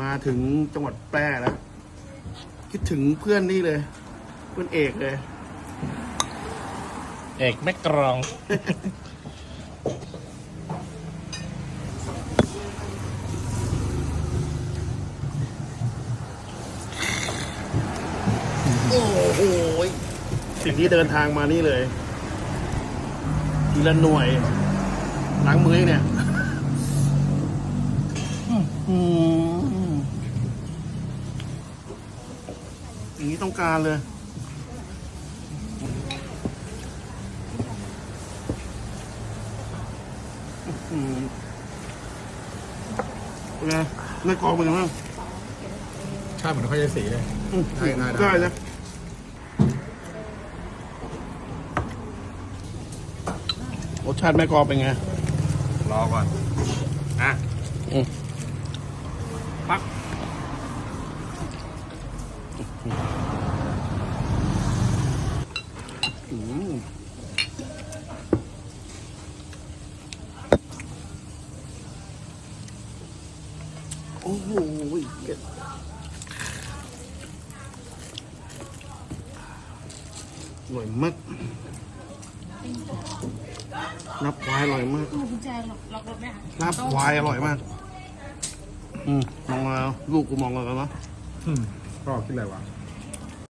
มาถึงจังหวัดแพร่แล้ว คิดถึงเพื่อนนี่เลย เพื่อนเอกเลย เอกแม่กรอง โอ้โหสิ่งที่เดินทางมานี่เลย ทีละหน่วยล้างมือให้เนี่ย อืม อย่างนี้ต้องการเลยอืมเป็นไงในกรองเป็นไงบ้างชาติเหมือนข้าวยสีเลย อืมได้ได้ได้ ได้นะรสชาติแม่กรองเป็นไง รอก่อน อะอืม ปัก อืม โอ้โหเผ็ดอร่อยมากนับควายอร่อยมากกุญแจล็อกล็อกรถไหมคะลาบควายอร่อยมาก อืมมองมาลูกกูมองกันแล้วเนาะอืมก็คิดอะไรวะ